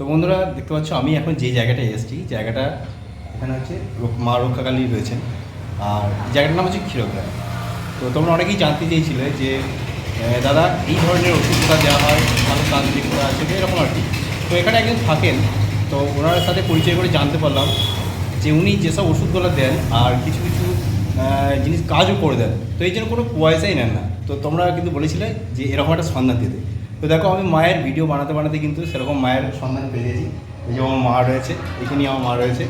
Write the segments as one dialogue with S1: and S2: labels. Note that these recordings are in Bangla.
S1: তো বন্ধুরা, দেখতে পাচ্ছ আমি এখন যে জায়গাটায় এসেছি, জায়গাটা এখানে হচ্ছে মা রক্ষাকালী রয়েছেন। আর জায়গাটার নাম হচ্ছে ক্ষীরগ্রাম। তো তোমরা অনেকেই জানতে চেয়েছিলে যে দাদা, এই ধরনের ওষুধটা দেওয়া হয়, ভালো তান্ত্রিকতা আছে এরকম আর কি। তো এখানে একজন থাকেন, তো ওনার সাথে পরিচয় করে জানতে পারলাম যে উনি যেসব ওষুধগুলো দেন আর কিছু কিছু জিনিস কাজও করে দেন, তো এই জন্য কোনো পয়সাই নেন না। তো তোমরা কিন্তু বলেছিলে যে এরকম একটা সন্ধান দিতে। তো দেখো, আমি মায়ের ভিডিও বানাতে বানাতে কিন্তু সেরকম মায়ের সন্ধান পেয়ে গেছি। এই যে আমার মা রয়েছে, এখানেই আমার মা রয়েছে।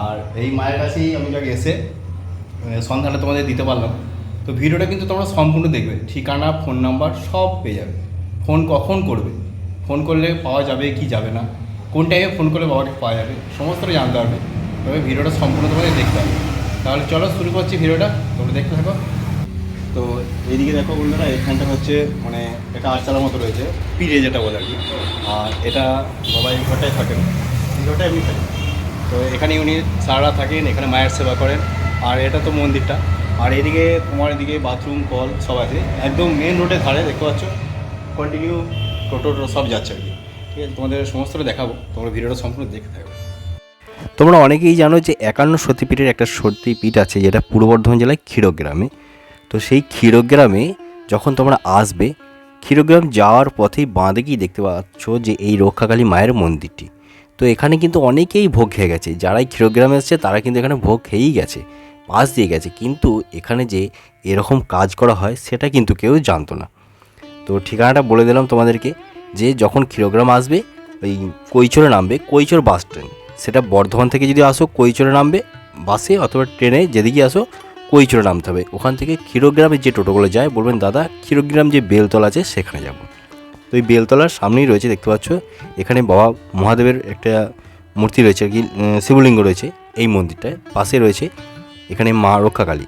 S1: আর এই মায়ের কাছেই আমি যাকে এসে সন্ধানটা তোমাদের দিতে পারলাম। তো ভিডিওটা কিন্তু তোমরা সম্পূর্ণ দেখবে। ঠিকানা ফোন নাম্বার সব পেয়ে যাবে। ফোন কখন করবে? ফোন করলে পাওয়া যাবে কি যাবে না? কোন টাইমে ফোন করলে বাবাকে পাওয়া যাবে? সমস্তটা জানতে পারবে তবে ভিডিওটা সম্পূর্ণ তোমাদের দেখতে হবে। তাহলে চলো শুরু করছি ভিডিওটা। তোমরা দেখতে থাকো। তো এইদিকে দেখো বন্ধুরা, এখানটা হচ্ছে মানে একটা আটচালার মতো রয়েছে পিড়ে যেটা বলে আর কি। আর এটা বাবা এই ঘরটায় থাকেন এই ঘরটায় এমনি থাকেন। তো এখানে উনি সারা থাকেন, এখানে মায়ের সেবা করেন, আর এটা তো মন্দিরটা। আর এদিকে তোমার এদিকে বাথরুম, কল সব আছে। একদম মেন রোডের ধারে, দেখতে পাচ্ছ? কন্টিনিউ টোটো সব যাচ্ছে আর কি। ঠিক আছে, তোমাদের সমস্তটা দেখাবো, তোমরা ভিডিওটা সম্পূর্ণ দেখতে থাকবে।
S2: তোমরা অনেকেই জানো যে একান্ন সতীপীঠের একটা সতীপীঠ আছে, যেটা পূর্ব বর্ধমান জেলায় ক্ষীরগ্রামে। তো সেই ক্ষীরগ্রামে যখন তোমরা আসবে, ক্ষীরগ্রাম যাওয়ার পথেই বাঁদিকেই দেখতে পাচ্ছ যে এই রক্ষাকালী মায়ের মন্দিরটি। তো এখানে কিন্তু অনেকেই ভোগ খেয়ে গেছে। যারাই ক্ষীরগ্রামে এসছে, তারা কিন্তু এখানে ভোগ খেয়েই গেছে, পাশ দিয়ে গেছে। কিন্তু এখানে যে এরকম কাজ করা হয়, সেটা কিন্তু কেউ জানতো না। তো ঠিকানাটা বলে দিলাম তোমাদেরকে যে যখন ক্ষীরগ্রাম আসবে, ওই কৈচরে নামবে, কৈচর বাস স্ট্যান্ড সেটা বর্ধমান থেকে যদি আসো, কৈচরে নামবে, বাসে অথবা ট্রেনে যেদিকে আসো কৈচরে নামতে হবে। ওখান থেকে ক্ষীরগ্রামের যে টোটোগুলো যায়, বলবেন, দাদা, ক্ষীরগ্রাম যে বেলতলা আছে, সেখানে যাব। তো এই বেলতলার সামনেই রয়েছে, দেখতে পাচ্ছ, এখানে বাবা মহাদেবের একটা মূর্তি রয়েছে, আর কি শিবলিঙ্গ রয়েছে, এই মন্দিরটায়। পাশে রয়েছে এখানে মা রক্ষাকালী।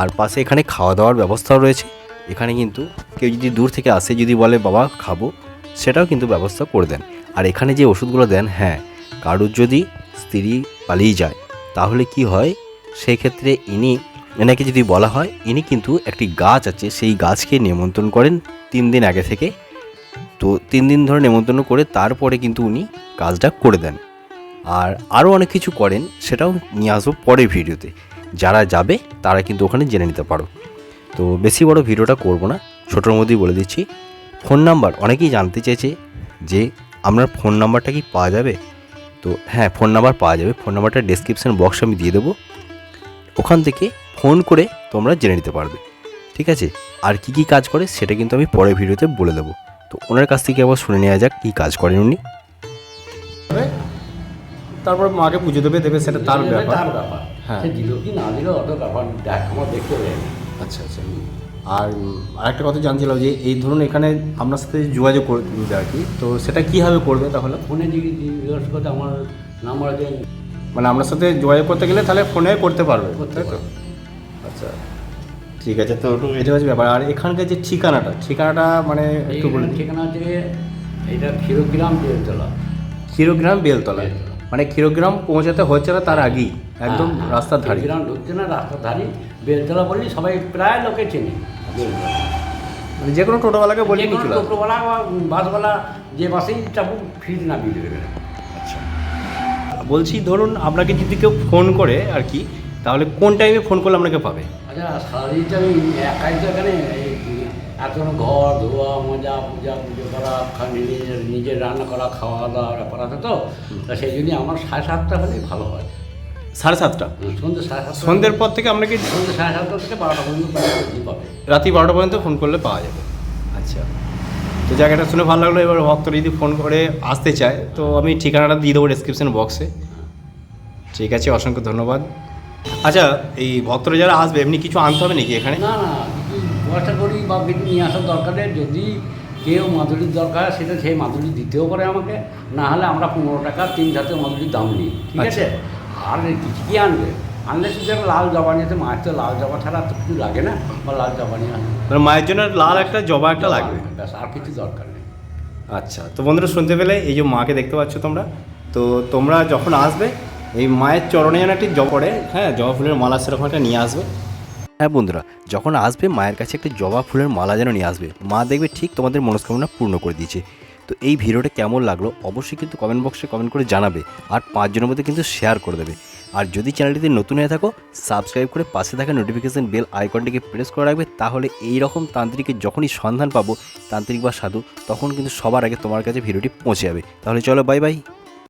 S2: আর পাশে এখানে খাওয়া দাওয়ার ব্যবস্থাও রয়েছে। এখানে কিন্তু কেউ যদি দূর থেকে আসে, যদি বলে, বাবা, খাব, সেটাও কিন্তু ব্যবস্থা করে দেন। আর এখানে যে ওষুধগুলো দেন হ্যাঁ কারুর যদি স্ত্রী পালিয়ে যায়, তাহলে কি হয়? সেই ক্ষেত্রে ইনি এনাকে যদি বলা হয়, ইনি কিন্তু একটি গাছ আছে, সেই গাছকে নিমন্ত্রণ করেন তিন দিন আগে থেকে। তো তিন দিন ধরে নেমন্তন্ন করে তারপরে কিন্তু উনি কাজটা করে দেন। আর আরও অনেক কিছু করেন, সেটাও নিয়ে আসব পরের ভিডিওতে। যারা যাবে, তারা কিন্তু ওখানে জেনে নিতে পারো। তো বেশি বড় ভিডিওটা করব না, ছোটোর মধ্যেই বলে দিচ্ছি। ফোন নাম্বার, অনেকেই জানতে চেয়েছে যে, আপনার ফোন নাম্বারটা কি পাওয়া যাবে? তো হ্যাঁ ফোন নাম্বার পাওয়া যাবে। ফোন নাম্বারটা ডেসক্রিপশন বক্সে আমি দিয়ে দেবো। ওখান থেকে ফোন করে তোমরা জেনে নিতে পারবে। ঠিক আছে? আর কি কি কাজ করে সেটা কিন্তু আমি পরের ভিডিওতে বলে দেবো। তো ওনার কাছ থেকে আবার শুনে নেওয়া যাক কী কাজ করেন উনি।
S1: তারপর মাকে পুজো দেবে দেবে সেটা তার ব্যাপার। হ্যাঁ।
S3: দিল কি না দিল অত ব্যাপার দেখ আমার দেখতে
S1: আচ্ছা আচ্ছা। আর আরেকটা কথা জানছিলাম যে এই ধরুন এখানে আপনার সাথে যোগাযোগ করে দিবে আর কি তো সেটা কীভাবে করবে তাহলে?
S3: ফোনে জিজ্ঞেস জিজ্ঞেস করতে আমার নাম্বার আছে
S1: মানে আপনার সাথে যোগাযোগ করতে গেলে তাহলে ফোনে করতে পারবে।
S3: করতে
S1: তাই তো? আচ্ছা। ঠিক আছে তো এটা হচ্ছে ব্যাপার। আর এখানকার যে ঠিকানাটা ঠিকানাটা মানে একটু
S3: বলুন। ঠিকানা আছে এটা ক্ষীরগ্রাম বেলতলা।
S1: ক্ষীরগ্রাম বেলতলা। মানে ক্ষীরগ্রাম পৌঁছাতে হচ্ছে না তার আগেই। একদম
S3: হ্যাঁ,
S1: রাস্তার ধারে।
S3: ক্ষীরগ্রাম ঢুকছে না রাস্তার ধারে বেলতলা বললি সবাই প্রায় লোকে চেনে। বেলতলা
S1: মানে যে কোনো টোটোওয়ালাকে বলি
S3: যে টোটোওয়ালা বাসওয়ালা যে বাসেই চাপু ফিজ না বিল দেবে।
S1: বলছি ধরুন আপনাকে যদি কেউ ফোন করে আর কি তাহলে কোন টাইমে ফোন করলে আপনাকে পাবে?
S3: আচ্ছা সারাদিনটা আমি একাই তো এখানে এত ঘর ধোয়া মজা পূজা পুজো করা নিজের নিজের রান্না করা খাওয়া দাওয়ার ব্যাপার আছে তো? সেই জন্যই আমার সাড়ে সাতটা হলে ভালো হয়।
S1: সাড়ে সাতটা?
S3: সন্ধ্যে সাড়ে সাতটা
S1: সন্ধ্যের পর থেকে আপনাকে
S3: সন্ধ্যে সাড়ে সাতটা থেকে বারোটা পর্যন্ত পাবে।
S1: রাত্রি বারোটা পর্যন্ত ফোন করলে পাওয়া যাবে। আচ্ছা। তো জায়গাটা শুনে ভালো লাগল এবার ভক্তরা যদি ফোন করে আসতে চায় তো আমি ঠিকানাটা দিয়ে দেবো ডিসক্রিপশন বক্সে ঠিক আছে অসংখ্য ধন্যবাদ। আচ্ছা এই ভক্তরা যারা আসবে এমনি কিছু আনতে হবে নাকি এখানে?
S3: না করি বা নিয়ে আসার দরকার নেই যদি কেউ মাদুরির দরকার সেটা সেই মাদুরি দিতেও পারে আমাকে। না হলে আমরা পনেরো টাকা তিন জাতীয় মাদুরির দাম নিই ঠিক আছে? আর কিছু কি আনবে? আনলে শুধু একটা লাল জবানি আছে মায়ের তো লাল জবা ছাড়া তো কিছু লাগে না? বা লাল জবানি আনবে
S1: মানে মায়ের জন্য লাল একটা জবা একটা লাগবে?
S3: ব্যাস আর কিছু দরকার নেই।
S1: আচ্ছা তো বন্ধুরা শুনতে পেলে এই যে মাকে দেখতে পাচ্ছ তোমরা তো তোমরা যখন আসবে এই মায়ের চরণে যেন একটি জবা পড়ে হ্যাঁ জবা ফুলের মালা সেরকম একটা নিয়ে আসবে।
S2: হ্যাঁ বন্ধুরা যখন আসবে মায়ের কাছে একটা জবা ফুলের মালা যেন নিয়ে আসবে মা দেখবে ঠিক তোমাদের মনস্কামনা পূর্ণ করে দিয়েছে।
S1: তো এই ভিডিওটা কেমন লাগল অবশ্যই কিন্তু কমেন্ট বক্সে কমেন্ট করে জানাবে আর পাঁচজনের মধ্যে কিন্তু শেয়ার করে দেবে। আর যদি চ্যানেলটিতে নতুন হয়ে থাকো সাবস্ক্রাইব করে পাশে থাকা নোটিফিকেশান বেল আইকনটিকে প্রেস করে রাখবে, তাহলে এই রকম তান্ত্রিকের যখনই সন্ধান পাবো, তান্ত্রিক বা সাধু, তখন কিন্তু সবার আগে তোমার কাছে ভিডিওটি পৌঁছে যাবে। তাহলে চলো বাই বাই